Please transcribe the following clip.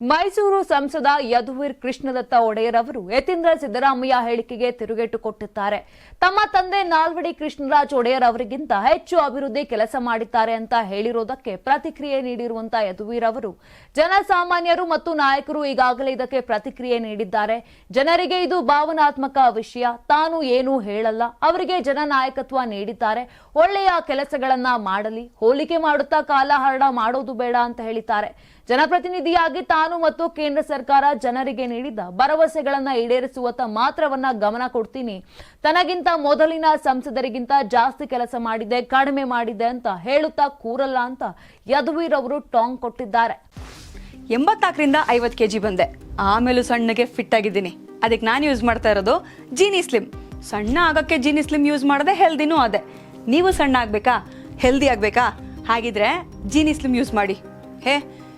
ಮೈಸೂರು ಸಂಸದ ಯದುವೀರ್ ಕೃಷ್ಣದತ್ತ ಒಡೆಯರ್ ಅವರು ಯತೀಂದ್ರ ಸಿದ್ದರಾಮಯ್ಯ ಹೇಳಿಕೆಗೆ ತಿರುಗೇಟು ಕೊಟ್ಟಿದ್ದಾರೆ. ತಮ್ಮ ತಂದೆ ನಾಲ್ವಡಿ ಕೃಷ್ಣರಾಜ್ ಒಡೆಯರ್ ಅವರಿಗಿಂತ ಹೆಚ್ಚು ಅಭಿವೃದ್ಧಿ ಕೆಲಸ ಮಾಡಿದ್ದಾರೆ ಅಂತ ಹೇಳಿರೋದಕ್ಕೆ ಪ್ರತಿಕ್ರಿಯೆ ನೀಡಿರುವಂತ ಯದುವೀರ್ ಅವರು, ಜನಸಾಮಾನ್ಯರು ಮತ್ತು ನಾಯಕರು ಈಗಾಗಲೇ ಇದಕ್ಕೆ ಪ್ರತಿಕ್ರಿಯೆ ನೀಡಿದ್ದಾರೆ. ಜನರಿಗೆ ಇದು ಭಾವನಾತ್ಮಕ ವಿಷಯ, ತಾನು ಏನೂ ಹೇಳಲ್ಲ, ಅವರಿಗೆ ಜನನಾಯಕತ್ವ ನೀಡಿದ್ದಾರೆ. ಒಳ್ಳೆಯ ಕೆಲಸಗಳನ್ನ ಮಾಡಲಿ, ಹೋಲಿಕೆ ಮಾಡುತ್ತಾ ಕಾಲಹರಣ ಮಾಡೋದು ಬೇಡ ಅಂತ ಹೇಳಿದ್ದಾರೆ. ಜನಪ್ರತಿನಿಧಿಯಾಗಿ ತಾನು ಮತ್ತು ಕೇಂದ್ರ ಸರ್ಕಾರ ಜನರಿಗೆ ನೀಡಿದ ಭರವಸೆಗಳನ್ನ ಈಡೇರಿಸುವತ್ತ ಮಾತ್ರವನ್ನ ಗಮನ ಕೊಡ್ತೀನಿ. ತನಗಿಂತ ಮೊದಲಿನ ಸಂಸದರಿಗಿಂತ ಜಾಸ್ತಿ ಕೆಲಸ ಮಾಡಿದೆ, ಕಡಿಮೆ ಮಾಡಿದೆ ಅಂತ ಹೇಳುತ್ತಾ ಕೂರಲ್ಲ ಅಂತ ಯದುವೀರ್ ಅವರು ಟಾಂಗ್ ಕೊಟ್ಟಿದ್ದಾರೆ. ಎಂಬತ್ನಾಲ್ಕರಿಂದ ಐವತ್ತು ಕೆ ಜಿ ಬಂದೆ. ಆಮೇಲೂ ಸಣ್ಣಗೆ ಫಿಟ್ ಆಗಿದ್ದೀನಿ. ಅದಕ್ಕೆ ನಾನು ಯೂಸ್ ಮಾಡ್ತಾ ಇರೋದು ಜೀನಿ ಸ್ಲಿಮ್ ಸಣ್ಣ ಆಗಕ್ಕೆ ಜೀನಿ ಸ್ಲಿಮ್ ಯೂಸ್ ಮಾಡದೆ ಹೆಲ್ದಿನೂ ಅದೇ. ನೀವು ಸಣ್ಣ ಆಗ್ಬೇಕಾ? ಹೆಲ್ದಿ ಆಗ್ಬೇಕಾ? ಹಾಗಿದ್ರೆ ಜೀನಿ ಸ್ಲಿಮ್ ಯೂಸ್ ಮಾಡಿ. ಹೇ